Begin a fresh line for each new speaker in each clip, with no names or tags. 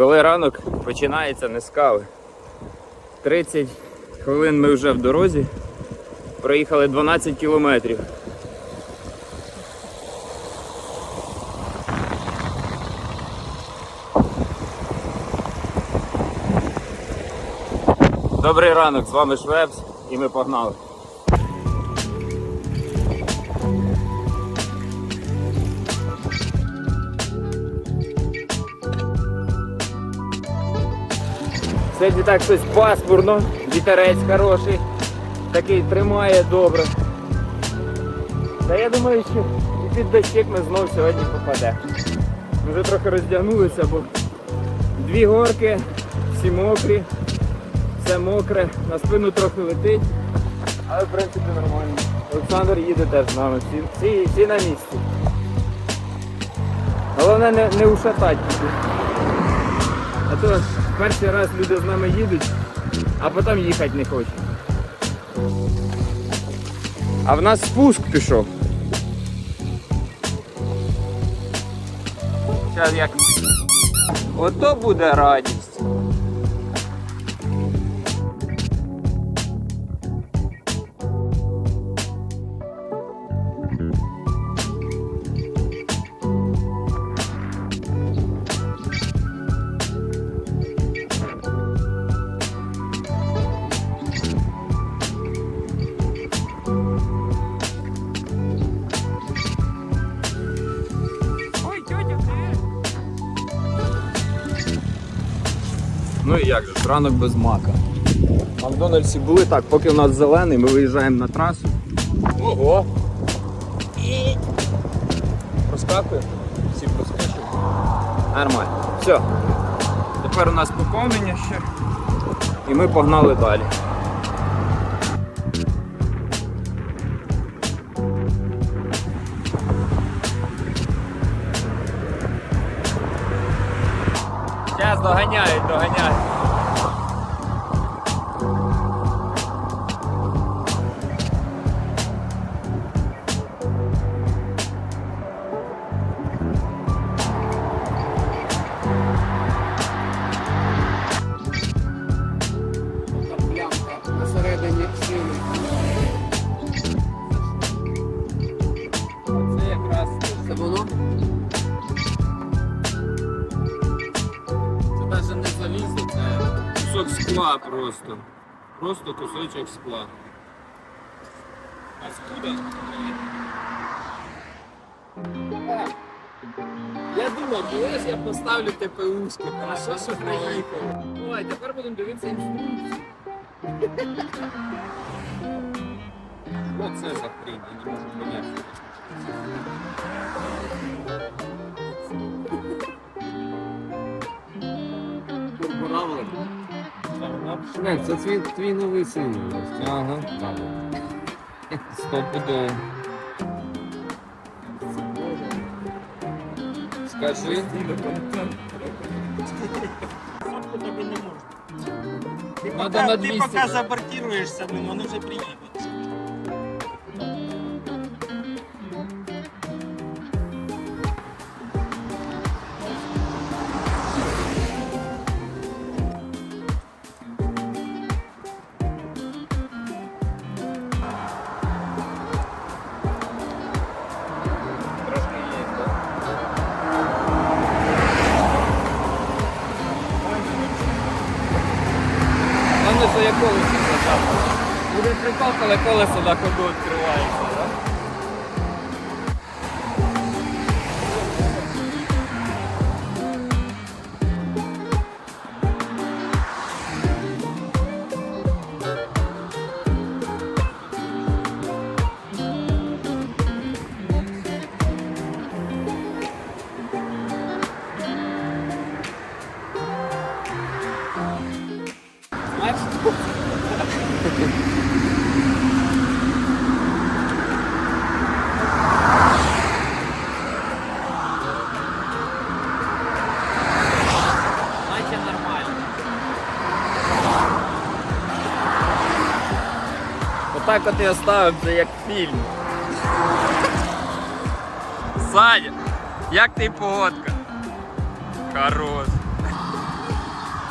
Коли ранок починається не з кави. 30 хвилин ми вже в дорозі. Проїхали 12 кілометрів. Добрий ранок, з вами Швепс і ми погнали. Сьогодні так щось пасмурно, вітерець хороший, такий тримає добре. Та я думаю, що і під дощик ми знов сьогодні попаде. Ми вже трохи роздягнулися, бо дві горки, всі мокрі, все мокре, на спину трохи летить, але в принципі нормально. Олександр їде теж з нами, всі, всі, всі на місці. Головне не, не ушатати. А то перший раз люди з нами їдуть, а потім їхати не хочуть. А в нас спуск пішов. Зараз як. Ото буде радість. Ну і як же, ранок без мака. В Макдональдсі були так, поки у нас зелений, ми виїжджаємо на трасу. Ого! І... Проскакує? Всі проскочили. Нормально. Все. Тепер у нас поповнення ще. І ми погнали далі. Доганяють, доганяють. Кусок скла просто. Просто кусочок скла. А скуда?
Я думав, колись я поставлю ТПУшки, хорошо, що приїхав. Ой, тепер будемо дивитися інструкцію.
Що це за хрінь? Я не можу поняти.
Не, це твій, твій новий син.
Ага. Стопудово. Скажи.
Ты
Надо
пока,
на
ты
200.
пока забортируешься, блин, он уже
колесо. Буде прикол, коли колесо на ходу відкривається, От і оставив це як фільм. Саня, як ти погодка? Хорош.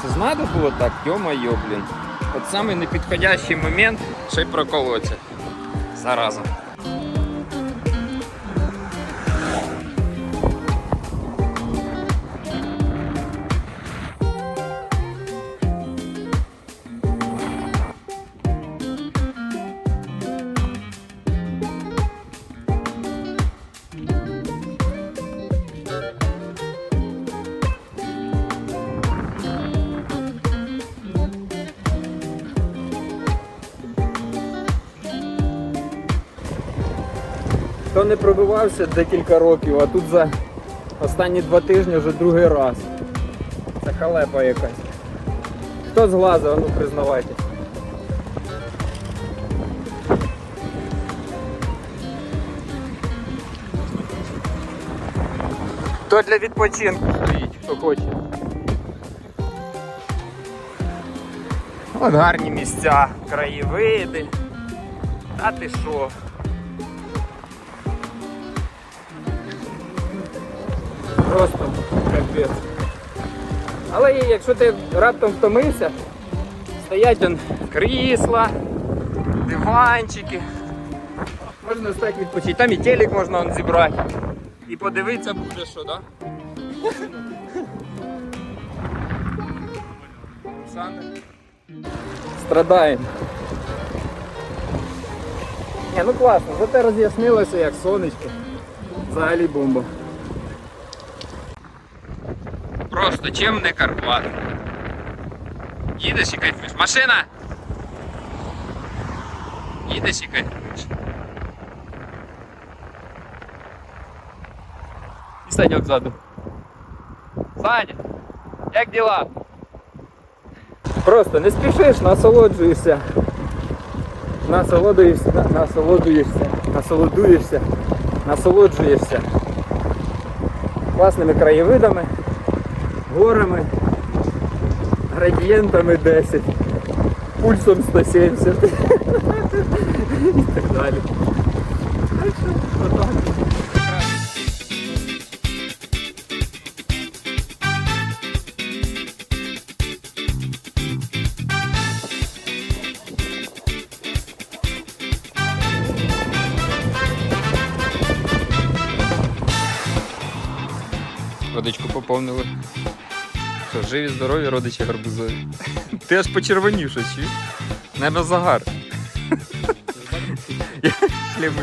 Це ж було так, йо-майо, блін. От самий непідходящий момент, ще й проколоться. Зараза. Хто не пробивався декілька років, а тут за останні два тижні вже другий раз. Це халепа якась. Хто з глазу, ну признавайтесь. Хто для відпочинку стоїть, хто хоче. От гарні місця, краєвиди. Та ти що? Просто капець. Але якщо ти раптом втомився, стоять он крісла, диванчики. Можна так відпочити. Там і телек можна он зібрати. І подивитися буде що, так? Да? Страдаємо. Ні, ну класно, зате роз'яснилося, як сонечко. Взагалі бомба. Просто чим не Карпат. Їдеш і кайфуєш. Машина! Їдеш і кайфуєш. І Саньок ззаду. Саня, як діла? Просто не спішиш, насолоджуєшся. Насолоджуєшся, на- насолоджуєшся, насолодуєшся, насолоджуєшся класними краєвидами, горами, градієнтами 10, пульсом 170 і так далі. Водичку поповнили. Що, живі, здорові, родичі гарбузові. Ти аж почервонів, що чи? Небо загар. Я шлем.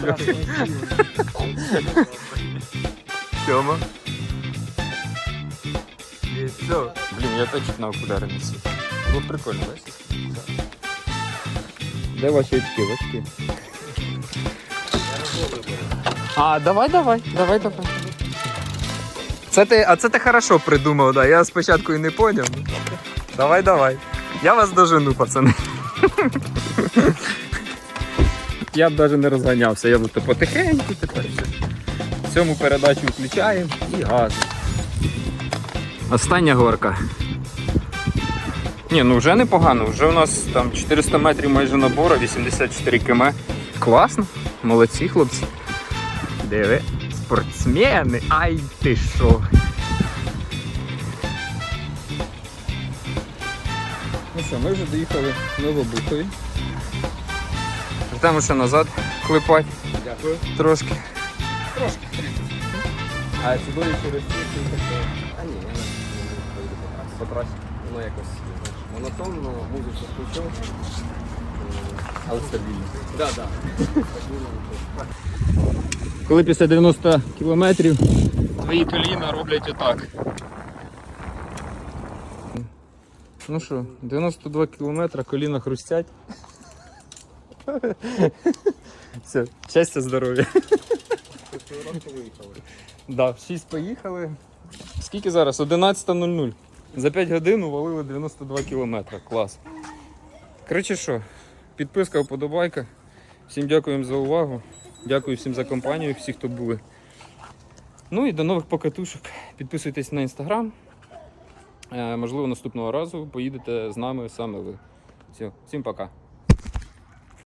Тьома. Яйцо. Блін, я точно на окуляри несу. Було прикольно, да? Де ваші очки, очки? А, давай, давай, давай, давай. Це ти, а це ти хорошо придумав, да. Я спочатку і не поняв. Давай, давай. Я вас дожену, пацани. Я б навіть не розганявся, я б то потихеньку тепер. все. Сьому передачу включаємо і газ. Остання горка. Ні, ну вже непогано, вже у нас там 400 метрів майже набору, 84 км. Класно, молодці хлопці. Диви, спортсмени, ай ти що. Ну що, ми вже доїхали Новобухові. Йдемо ще назад клепати
Дякую.
трошки.
Трошки.
А сюди через ці таке.
А ні, я не по трасі. Воно якось монотонно, музику включив.
Але стабільно.
Так, так.
Коли після 90 кілометрів твої коліна роблять отак. Ну що, 92 кілометри, коліна хрустять. Все, щастя, здоров'я. Да, в 6 поїхали. Скільки зараз? 11.00. За 5 годин увалили 92 кілометри. Клас. Коротше що, підписка, вподобайка. Всім дякуємо за увагу. Дякую всім за компанію, всі, хто були. Ну і до нових покатушок. Підписуйтесь на інстаграм. Е, можливо, наступного разу поїдете з нами саме ви. Все, всім пока.